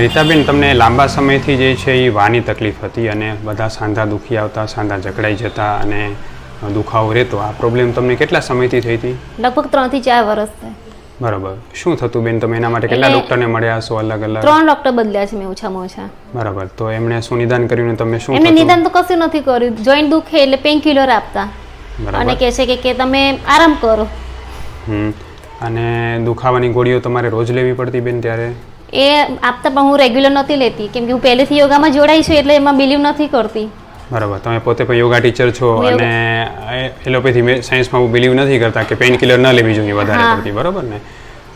રીતાબેન તમને લાંબા સમયથી જે છે એ વાની તકલીફ હતી અને બધા સાંધા દુખી આવતા સાંધા જકડાઈ જતા અને દુખાવો રહેતો. આ પ્રોબ્લેમ તમને કેટલા સમયથી થઈ હતી? લગભગ ત્રણથી ચાર વર્ષ બરાબર. શું થતું બેન? તમે એના માટે કેટલા ડોક્ટરને મળ્યા છો અલગ અલગ? ત્રણ ડોક્ટર બદલ્યા છે મેં ઓછામાં ઓછા. બરાબર. તો એમણે શું નિદાન કર્યું ને તમે શું એમને નિદાન તો કશું નથી કર્યું. જોઈન્ટ દુખે એટલે પેઇન કિલર આપતા અને કહે છે કે કે તમે આરામ કરો. હમ. અને દુખાવાની ગોળીઓ તમારે રોજ લેવી પડતી બેન ત્યારે? એ આપતા પણ હું રેગ્યુલર નથી લેતી. કેમ કે હું પહેલેથી યોગામાં જોડાઈ છું એટલે એમાં બિલીવ નથી કરતી. બરાબર. તમે પોતે પણ યોગા ટીચર છો અને એલોપેથી સાયન્સમાં હું બિલીવ નથી કરતા કે પેઇન કિલર ન લેવી જોઈએ વધારે. પડતી બરાબર ને?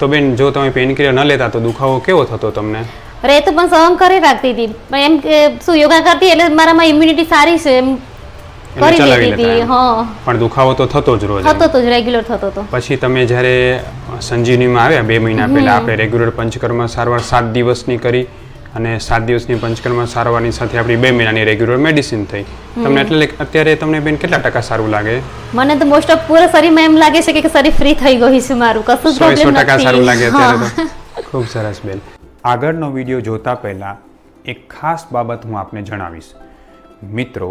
તો બેન જો તમે પેઇન કિલર ન લેતા તો દુખાવો કેવો થતો તમને? રહે તો પણ સહન કરી રાખતી હતી. પણ એમ કે શું યોગા કરતી એટલે મારામાં ઇમ્યુનિટી સારી છે એમ કરી ચલાવી લેતા પણ દુખાવો તો થતો જ રોજ થતો તો જ રેગ્યુલર થતો તો. પછી તમે જ્યારે સંજીવનીમાં આવ્યા બે મહિના પહેલા આપણે રેગ્યુલર પંચકર્મ સારવાર સાત દિવસની કરી અને સાત દિવસની પંચકર્મ સારવારની સાથે આપણી બે મહિનાની રેગ્યુલર મેડિસિન થઈ. તમને એટલે અત્યારે તમને બેન કેટલા ટકા સારું લાગે? મને તો મોસ્ટ ઓફ પૂરા શરીરમાં એમ લાગે છે કે શરીર ફ્રી થઈ ગયું છે મારું. કશું પ્રોબ્લેમ ટકા સારું લાગે નથી અત્યારે તો. ખૂબ સરસ બેન. આગળનો વીડિયો જોતા પહેલા એક ખાસ બાબત હું આપને જણાવીશ. મિત્રો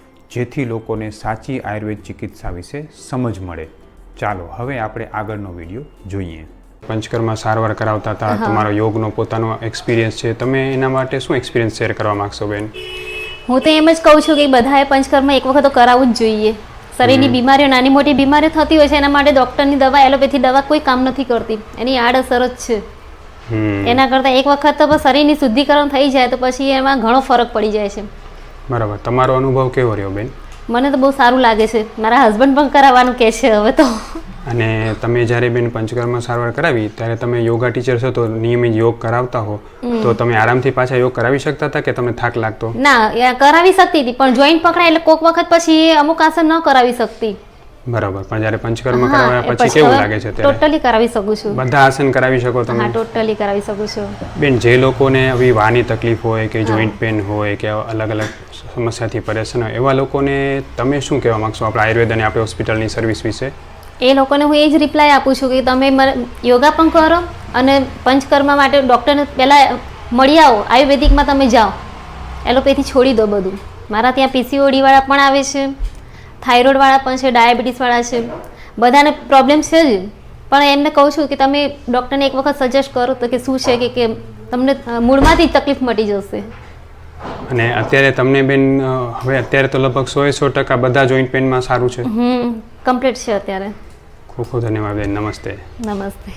જેથી લોકોને સાચી આયુર્વેદ ચિકિત્સા વિશે સમજ મળે. ચાલો હવે આપણે આગળનો વીડિયો જોઈએ. પંચકર્મા સારવાર કરાવતા હતા. તમારો યોગનો પોતાનો એક્સપિરિયન્સ છે. તમે એના માટે શું એક્સપિરિયન્સ શેર કરવા માંગશો બેન? હું તો એમ જ કહું છું કે બધાએ પંચકર્મ એક વખત તો કરાવવું જ જોઈએ. શરીરની બીમારીઓ નાની મોટી બીમારીઓ થતી હોય છે એના માટે ડૉક્ટરની દવા એલોપેથી દવા કોઈ કામ નથી કરતી. એની આડઅસર જ છે. એના કરતાં એક વખત તો શરીરની શુદ્ધિકરણ થઈ જાય તો પછી એમાં ઘણો ફરક પડી જાય છે. બરાબર. તમારો અનુભવ કેવો રહ્યો બેન? મને તો બહુ સારું લાગે છે. મારા હસબન્ડ પણ કરાવવાનું કહે છે હવે તો. અને તમે જ્યારે બેન પંચકર્મ સારવાર કરાવી ત્યારે તમે યોગા ટીચર છો તો નિયમિત યોગ કરાવતા હો. તો તમે આરામથી પાછા યોગ કરાવી શકતા હતા કે તમને થાક લાગતો? ના કરાવી શકતી હતી પણ જોઈન્ટ પકડાય એટલે કોક વખત પછી અમુક આસન ન કરાવી શકતી. બરાબર. પણ જ્યારે પંચકર્મ કરાવ્યા પછી કેવું લાગે છે ત્યારે ટોટલી કરાવી શકું છું. બધા આસન કરાવી શકો તમે? હા ટોટલી કરાવી શકું છું. બેન જે લોકોને આવી વાની તકલીફ હોય કે જોઈન્ટ પેન હોય કે અલગ અલગ સમસ્યાથી પરેશાન હોય એવા લોકોને તમે શું કહેવા માંગશો આપણા આયુર્વેદ અને આપણી હોસ્પિટલની સર્વિસ વિશે? એ લોકોને હું એ જ રિપ્લાય આપું છું કે તમે યોગા પણ કરો અને પંચકર્મ માટે ડૉક્ટરને પહેલાં મળી આવો. આયુર્વેદિકમાં તમે જાઓ. એલોપેથી છોડી દો બધું. મારા ત્યાં પીસીઓડીવાળા પણ આવે છે. થાઇરોઇડવાળા પણ છે ડાયાબિટીસવાળા છે. બધાને પ્રોબ્લેમ છે જ. પણ એમને કહું છું કે તમે ડૉક્ટરને એક વખત સજેસ્ટ કરો તો કે શું છે કે કે તમને મૂળમાંથી તકલીફ મટી જશે. અને અત્યારે તમને બેન હવે અત્યારે તો લગભગ સો સો ટકા બધા જોઈન્ટ પેનમાં સારું છે. હમ કમ્પ્લીટ છે અત્યારે. ખૂબ ખૂબ ધન્યવાદ બેન નમસ્તે. નમસ્તે.